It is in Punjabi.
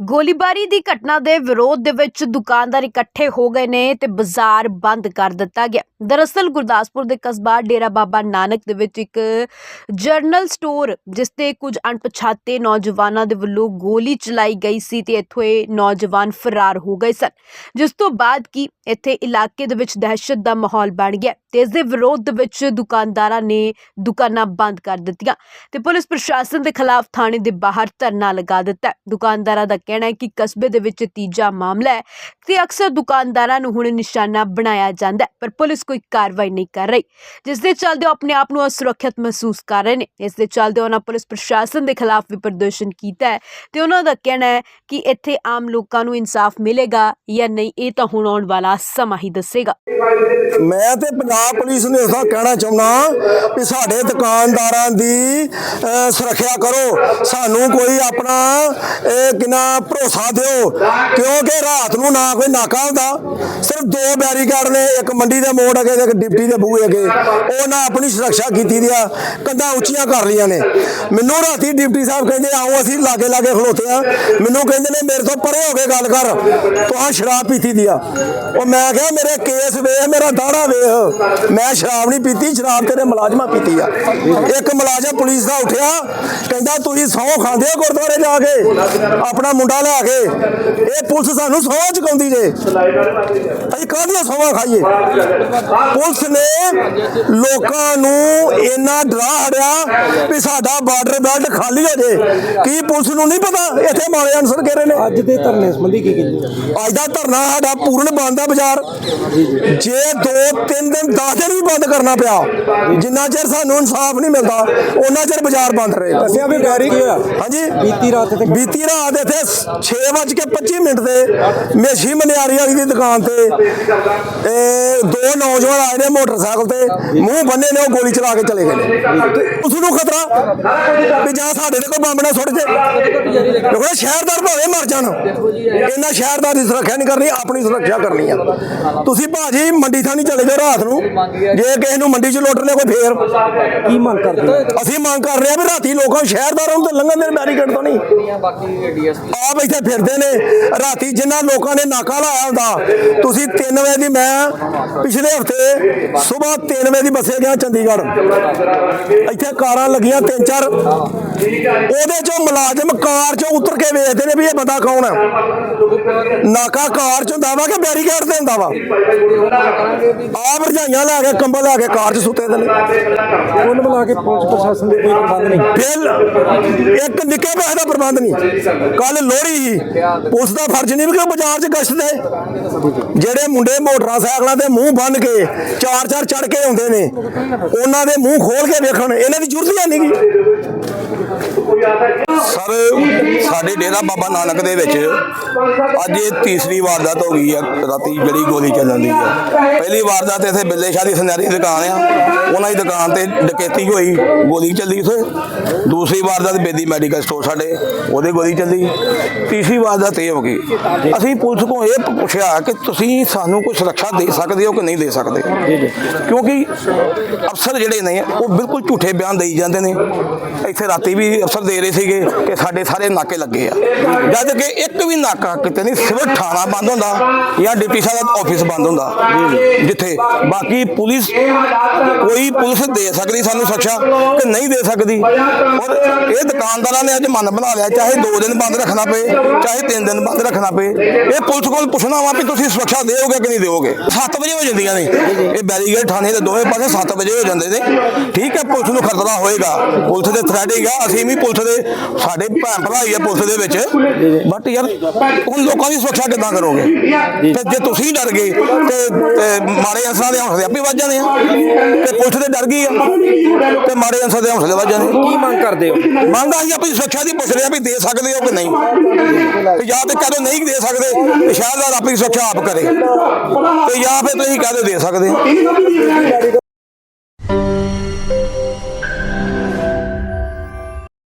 ਗੋਲੀਬਾਰੀ ਦੀ ਘਟਨਾ ਦੇ ਵਿਰੋਧ ਦੇ ਵਿੱਚ ਦੁਕਾਨਦਾਰ ਇਕੱਠੇ ਹੋ ਗਏ ਨੇ ਤੇ ਬਾਜ਼ਾਰ ਬੰਦ ਕਰ ਦਿੱਤਾ ਗਿਆ। ਦਰਅਸਲ ਗੁਰਦਾਸਪੁਰ ਦੇ ਕਸਬਾ ਡੇਰਾ ਬਾਬਾ ਨਾਨਕ ਦੇ ਵਿੱਚ ਇੱਕ ਜਰਨਲ ਸਟੋਰ, ਜਿਸ ਤੇ ਕੁਝ ਅਣਪਛਾਤੇ ਨੌਜਵਾਨਾਂ ਦੇ ਵੱਲੋਂ ਗੋਲੀ ਚਲਾਈ ਗਈ ਸੀ ਤੇ ਇੱਥੋਂ ਇਹ ਨੌਜਵਾਨ ਫਰਾਰ ਹੋ ਗਏ ਸਨ। ਜਿਸ ਤੋਂ ਬਾਅਦ ਕੀ ਇੱਥੇ ਇਲਾਕੇ ਦੇ ਵਿੱਚ ਦਹਿਸ਼ਤ ਦਾ ਮਾਹੌਲ ਬਣ ਗਿਆ ਤੇ ਇਸ ਦੇ ਵਿਰੋਧ ਦੇ ਵਿੱਚ ਦੁਕਾਨਦਾਰਾਂ ਨੇ ਦੁਕਾਨਾਂ ਬੰਦ ਕਰ ਦਿੱਤੀਆਂ ਤੇ ਪੁਲਿਸ ਪ੍ਰਸ਼ਾਸਨ ਦੇ ਖਿਲਾਫ ਥਾਣੇ ਦੇ ਬਾਹਰ ਧਰਨਾ ਲਗਾ ਦਿੱਤਾ। ਦੁਕਾਨਦਾਰਾਂ ਦਾ ਕਹਿਣਾ ਹੈ ਕਿ ਕਸਬੇ ਦੇ ਵਿੱਚ ਤੀਜਾ ਮਾਮਲਾ ਹੈ ਤੇ ਅਕਸਰ ਦੁਕਾਨਦਾਰਾਂ ਨੂੰ ਹੁਣ ਨਿਸ਼ਾਨਾ ਬਣਾਇਆ ਜਾਂਦਾ ਹੈ, ਪਰ ਪੁਲਿਸ ਕੋਈ ਕਾਰਵਾਈ ਨਹੀਂ ਕਰ ਰਹੀ। ਜਿਸ ਦੇ ਚੱਲਦੇ ਉਹ ਆਪਣੇ ਆਪ ਨੂੰ ਅਸੁਰੱਖਿਅਤ ਮਹਿਸੂਸ ਕਰ ਰਹੇ ਨੇ। ਇਸ ਦੇ ਚੱਲਦੇ ਉਹਨਾਂ ਪੁਲਿਸ ਪ੍ਰਸ਼ਾਸਨ ਦੇ ਖਿਲਾਫ ਵੀ ਪ੍ਰਦਰਸ਼ਨ ਕੀਤਾ ਹੈ ਤੇ ਉਹਨਾਂ ਦਾ ਕਹਿਣਾ ਹੈ ਕਿ ਇੱਥੇ ਆਮ ਲੋਕਾਂ ਨੂੰ ਇਨਸਾਫ ਮਿਲੇਗਾ ਜਾਂ ਨਹੀਂ, ਇਹ ਤਾਂ ਹੁਣ ਆਉਣ ਵਾਲਾ ਸਮਾਂ ਹੀ ਦੱਸੇਗਾ। ਮੈਂ ਤੇ ਪੰਜਾਬ ਪੁਲਿਸ ਨੂੰ ਇਸਦਾ ਕਹਿਣਾ ਚਾਹੁੰਦਾ ਕਿ ਸਾਡੇ ਦੁਕਾਨਦਾਰਾਂ ਦੀ ਸੁਰੱਖਿਆ ਕਰੋ। ਸਾਨੂੰ ਕੋਈ ਆਪਣਾ, ਇਹ ਕਿਨਾ ਭਰੋਸਾ ਦਿਓ। ਕਿਉਂਕਿ ਰਾਤ ਨੂੰ ਨਾ ਕੋਈ ਨਾਕਾ ਹੁੰਦਾ। ਸਿਰਫ ਦੋ ਬੈਰੀਕੇਡ ਨੇ, ਇੱਕ ਮੰਡੀ ਦੇ ਮੋੜ ਅਗੇ ਤੇ ਇੱਕ ਡਿਪਟੀ ਦੇ ਬੂਹੇ ਅਗੇ। ਉਹਨਾਂ ਆਪਣੀ ਸੁਰੱਖਿਆ ਕੀਤੀ ਦੀ ਆ। ਕੰਧਾਂ ਉੱਚੀਆਂ ਕਰ ਲਈਆਂ ਨੇ। ਮੈਨੂੰ ਰਾਤੀ ਡਿਪਟੀ ਸਾਹਿਬ ਕਹਿੰਦੇ ਆਓ, ਅਸੀਂ ਲਾਗੇ ਲਾਗੇ ਖਲੋਤੇ ਆ। ਮੈਨੂੰ ਕਹਿੰਦੇ ਨੇ, ਮੇਰੇ ਤੋਂ ਪਰੇ ਹੋ ਕੇ ਗੱਲ ਕਰ। ਤੁਹਾਂ ਸ਼ਰਾਬ ਪੀਤੀ ਦੀ ਆ। ਉਹ ਮੈਂ ਕਿਹਾ, ਮੇਰੇ ਕੇਸ ਵੇਖ, ਮੇਰਾ ਦਾੜਾ ਵੇਖ। ਮੈਂ ਸ਼ਰਾਬ ਨਹੀਂ ਪੀਤੀ, ਸ਼ਰਾਬ ਤੇਰੇ ਮੁਲਾਜ਼ਮਾਂ ਪੀਤੀ ਆ। ਇੱਕ ਮੁਲਾਜ਼ਮ ਪੁਲਿਸ ਦਾ ਉੱਠਿਆ, ਕਹਿੰਦਾ, ਤੁਸੀਂ ਸਹੁੰ ਖਾਂਦੇ ਹੋ ਗੁਰਦੁਆਰੇ ਜਾ ਕੇ? ਆਪਣਾ ਮੁੰਡਾ ਲੈ ਕੇ? ਇਹ ਪੁਲਿਸ ਸਾਨੂੰ ਸਹੁੰ ਚੁਕਾਉਂਦੀ ਜੇ। ਅਸੀਂ ਕਾਹਦੀਆਂ ਸਹੁੰ ਖਾਈਏ? ਪੁਲਿਸ ਨੇ ਲੋਕਾਂ ਨੂੰ ਇੰਨਾ ਡਰਾ ਹੜਿਆ ਵੀ ਸਾਡਾ ਬਾਰਡਰ ਬੈਲਟ ਖਾਲੀ ਹੋ ਜੇ। ਕੀ ਪੁਲਿਸ ਨੂੰ ਨਹੀਂ ਪਤਾ? ਇੱਥੇ ਮਾਰੇ ਅਨਸਰ ਕਹਿ ਰਹੇ ਨੇ। ਅੱਜ ਦੇ ਧਰਨੇ ਸੰਬੰਧੀ ਕੀ ਕੀਤੀ ਅੱਜ ਦਾ ਧਰਨਾ ਸਾਡਾ ਪੂਰਨ ਬੰਦ ਆ ਬਾਜ਼ਾਰ। ਜੇ ਦੋ ਤਿੰਨ ਦਿਨ 10 ਦਿਨ ਵੀ ਬੰਦ ਕਰਨਾ ਪਿਆ ਜਿੰਨਾ ਚਿਰ ਸਾਨੂੰ ਇਨਸਾਫ ਨਹੀਂ ਮਿਲਦਾ ਉਹਨਾਂ ਚਿਰ ਬਾਜ਼ਾਰ ਬੰਦ ਰਹੇ। ਦੱਸਿਆ ਵੀ ਗਾਰੀ ਹਾਂਜੀ। ਬੀਤੀ ਰਾਤ ਤੇ ਬੀਤੀ ਰਾਤ ਇੱਥੇ 6:25 ਮਿੰਟ ਤੇ ਮੇਸ਼ੀ ਮਨਿਆਰੀ ਵਾਲੀ ਦੀ ਦੁਕਾਨ ਤੇ ਇਹ ਦੋ ਨੌਜਵਾਨ ਆਏ ਨੇ ਮੋਟਰਸਾਈਕਲ ਤੇ। ਮੂੰਹ ਬੰਨੇ ਨੇ ਉਹ ਗੋਲੀ ਚਲਾ ਕੇ ਚਲੇ ਗਏ ਨੇ। ਉਸ ਨੂੰ ਖਤਰਾ ਵੀ ਜਾਂ ਸਾਡੇ ਤੇ ਕੋਈ ਬੰਬ ਨਾ ਸੁੱਟ ਜੇ। ਕਿਉਂਕਿ ਸ਼ਹਿਰਦਾਰ ਭਾਵੇਂ ਮਰ ਜਾਣ। ਇਹਨਾਂ ਸ਼ਹਿਰਦਾਰ ਦੀ ਸੁਰੱਖਿਆ ਨਹੀਂ ਕਰਨੀ ਆਪਣੀ ਸੁਰੱਖਿਆ ਕਰਨੀ ਆ। ਤੁਸੀਂ ਭਾਜੀ ਮੰਡੀ ਥਾਣੀ ਚਲੇ ਜਾਓ ਰਾਤ ਨੂੰ। ਜੇ ਕਿਸੇ ਨੂੰ ਮੰਡੀ 'ਚ ਲੁੱਟ ਲਿਆ ਕੋਈ ਫੇਰ। ਕੀ ਮੰਗ ਕਰਦੇ ਹੋ? ਅਸੀਂ ਮੰਗ ਕਰ ਰਹੇ ਆ ਵੀ ਰਾਤੀ ਲੋਕਾਂ ਨੂੰ ਸ਼ਹਿਰਦਾਰਾਂ ਨੂੰ ਤੇ ਲੰਘਣ ਦੇ ਬੈਰੀਕੇਡ ਤੋਂ ਨਹੀਂ। ਆਪ ਇੱਥੇ ਫਿਰਦੇ ਨੇ। ਰਾਤੀ ਜਿਨ੍ਹਾਂ ਲੋਕਾਂ ਨੇ ਨਾਕਾ ਲਾਇਆ ਹੁੰਦਾ ਤੁਸੀਂ 3 ਵਜੇ ਦੀ ਮੈਂ ਪਿਛਲੇ ਹਫ਼ਤੇ ਸਵੇਰ 3 ਵਜੇ ਦੀ ਬੱਸੇ ਗਿਆ ਚੰਡੀਗੜ੍ਹ। ਇੱਥੇ ਕਾਰਾਂ ਲੱਗੀਆਂ ਤਿੰਨ ਚਾਰ ਉਹਦੇ ਚੋਂ ਮੁਲਾਜ਼ਮ ਕਾਰ ਚੋਂ ਉਤਰ ਕੇ ਵੇਖਦੇ ਨੇ ਵੀ ਇਹ ਬੰਦਾ ਕੌਣ ਹੈ। ਨਾਕਾ ਕਾਰ ਚ ਹੁੰਦਾ ਵਾ ਕਿ ਬੈਰੀਕੇਡ ਤੇ ਹੁੰਦਾ ਵਾ? ਆਪ ਰਜਾਈਆਂ ਲੈ ਕੇ ਕੰਬਲ ਲੈ ਕੇ ਕਾਰ ਚ ਸੁੱਤੇ ਦੇ ਨੇ। ਕੁੱਲ ਮਿਲਾ ਕੇ ਪੁਲਿਸ ਪ੍ਰਸ਼ਾਸਨ ਦੇ ਕੋਈ ਪ੍ਰਬੰਧ ਨਹੀਂ। ਬਿੱਲ ਇੱਕ ਨਿੱਕੇ ਪੈਸੇ ਦਾ ਪ੍ਰਬੰਧ ਨਹੀਂ। ਕੱਲ ਲੋਹੜੀ ਸੀ। ਪੁਲਿਸ ਦਾ ਫਰਜ਼ ਨਹੀਂ ਵੀ ਕਿ ਬਾਜ਼ਾਰ 'ਚ ਗਸ਼ਤ ਦੇ ਜਿਹੜੇ ਮੁੰਡੇ ਮੋਟਰਸਾਈਕਲਾਂ ਤੇ ਮੂੰਹ ਬੰਨ ਕੇ ਚਾਰ ਚਾਰ ਚੜ ਕੇ ਆਉਂਦੇ ਨੇ ਉਹਨਾਂ ਦੇ ਮੂੰਹ ਖੋਲ ਕੇ ਵੇਖਣ ਇਹਨਾਂ ਦੀ ਜ਼ਰੂਰਤ ਹੀ ਨਹੀਂ ਸਰ, ਸਾਡੇ ਡੇਰਾ ਬਾਬਾ ਨਾਨਕ ਦੇ ਵਿੱਚ ਅੱਜ ਇਹ ਤੀਸਰੀ ਵਾਰਦਾਤ ਹੋ ਗਈ ਆ ਰਾਤੀ ਜਿਹੜੀ ਗੋਲੀ ਚੱਲਣ ਦੀ ਹੈ। ਪਹਿਲੀ ਵਾਰਦਾਤ ਇੱਥੇ ਬਿੱਲੇ ਸ਼ਾਹ ਦੀ ਸੁਨਹਿਰੀ ਦੁਕਾਨ ਆ, ਉਹਨਾਂ ਦੀ ਦੁਕਾਨ ਤੇ ਡਕੈਤੀ ਹੋਈ, ਗੋਲੀ ਚੱਲੀ ਉਥੇ। ਦੂਸਰੀ ਵਾਰਦਾਤ ਬੇਦੀ ਮੈਡੀਕਲ ਸਟੋਰ ਸਾਡੇ, ਉਹਦੇ ਗੋਲੀ ਚੱਲੀ। ਤੀਸਰੀ ਵਾਰਦਾਤ ਇਹ ਹੋ ਗਈ। ਅਸੀਂ ਪੁਲਿਸ ਕੋਲ ਇਹ ਪੁੱਛਿਆ ਕਿ ਤੁਸੀਂ ਸਾਨੂੰ ਕੋਈ ਸੁਰੱਖਿਆ ਦੇ ਸਕਦੇ ਹੋ ਕਿ ਨਹੀਂ ਦੇ ਸਕਦੇ? ਕਿਉਂਕਿ ਅਫਸਰ ਜਿਹੜੇ ਨੇ, ਉਹ ਬਿਲਕੁਲ ਝੂਠੇ ਬਿਆਨ ਦੇਈ ਜਾਂਦੇ ਨੇ। ਇੱਥੇ ਰਾਤੀ ਵੀ ਅਫਸਰ ਦੇ ਰਹੇ ਸੀਗੇ। ਕਿ ਸਾਡੇ ਸਾਰੇ ਨਾਕੇ ਲੱਗੇ ਆ। ਜਦ ਕਿ ਇੱਕ ਵੀ ਨਾਕਾ ਕਿਤੇ ਨਹੀਂ, ਸਿਰਫ ਥਾਣਾ ਬੰਦ ਹੁੰਦਾ ਜਾਂ ਡਿਪਟੀ ਸਾਹਿਬ ਦਾ ਆਫਿਸ ਬੰਦ ਹੁੰਦਾ, ਜਿੱਥੇ ਬਾਕੀ ਪੁਲਿਸ, ਕੋਈ ਪੁਲਿਸ ਦੇ ਸਕਦੀ ਸਾਨੂੰ ਸੁਰੱਖਿਆ ਕਿ ਨਹੀਂ ਦੇ ਸਕਦੀ। ਔਰ ਇਹ ਦੁਕਾਨਦਾਰਾਂ ਨੇ ਅੱਜ ਮਨ ਬਣਾ ਲਿਆ, ਚਾਹੇ 2 ਦਿਨ ਬੰਦ ਰੱਖਣਾ ਪਏ, ਚਾਹੇ 3 ਦਿਨ ਬੰਦ ਰੱਖਣਾ ਪਏ, ਇਹ ਪੁਲਿਸ ਕੋਲ ਪੁੱਛਣਾ ਵਾ ਵੀ ਤੁਸੀਂ ਸੁਰੱਖਿਆ ਦੇਓਗੇ ਕਿ ਨਹੀਂ ਦੇਓਗੇ। 7 ਵਜੇ ਹੋ ਜਾਂਦੀਆਂ ਨੇ। ਇਹ ਬੈਰੀਗੇਡ ਥਾਣੇ ਦੇ ਦੋਵੇਂ ਪਾਸੇ 7 ਵਜੇ ਹੋ ਜਾਂਦੇ ਨੇ। ਠੀਕ ਹੈ, ਪੁਲਿਸ ਨੂੰ ਖਤਰਾ ਹੋਏਗਾ। ਪੁਲਿਸ ਦੇ ਥ੍ਰੈਟਿੰਗ ਆ ਅਸੀਂ ਵੀ ਪੁਲਿਸ ਦੇ ਸਾਡੇ ਭੈਣ ਭਰਾ ਹੀ ਆ ਪੁਲਿਸ ਦੇ ਵਿੱਚ। ਬਟ ਯਾਰ ਹੁਣ ਲੋਕਾਂ ਦੀ ਸੁਰੱਖਿਆ ਕਿੱਦਾਂ ਕਰੋਗੇ? ਤੇ ਜੇ ਤੁਸੀਂ ਡਰ ਗਏ ਤੇ ਮਾੜੇ ਅਨਸਰਾਂ ਦੇ ਹੌਸਲੇ ਆਪੇ ਵੱਜ ਜਾਣੇ ਆ। ਤੇ ਪੁਲਿਸ ਦੇ ਡਰ ਗਈ ਆ ਤੇ ਮਾੜੇ ਅਨਸਰ ਦੇ ਹੌਸਲੇ ਵੱਜ ਜਾਣੇ ਕੀ ਮੰਗ ਕਰਦੇ ਹੋ? ਮੰਗ ਅਸੀਂ ਆਪਣੀ ਸੁਰੱਖਿਆ ਦੀ ਪੁੱਛ ਰਹੇ ਵੀ ਦੇ ਸਕਦੇ ਹੋ ਕਿ ਨਹੀਂ? ਤੇ ਜਾਂ ਤੇ ਕਹੋ ਨਹੀਂ ਦੇ ਸਕਦੇ ਤੇ ਸ਼ਾਇਦ ਆਪਣੀ ਸੁਰੱਖਿਆ ਆਪ ਕਰੇ। ਤੇ ਜਾਂ ਫਿਰ ਤੁਸੀਂ ਕਹਦੇ ਦੇ ਸਕਦੇ।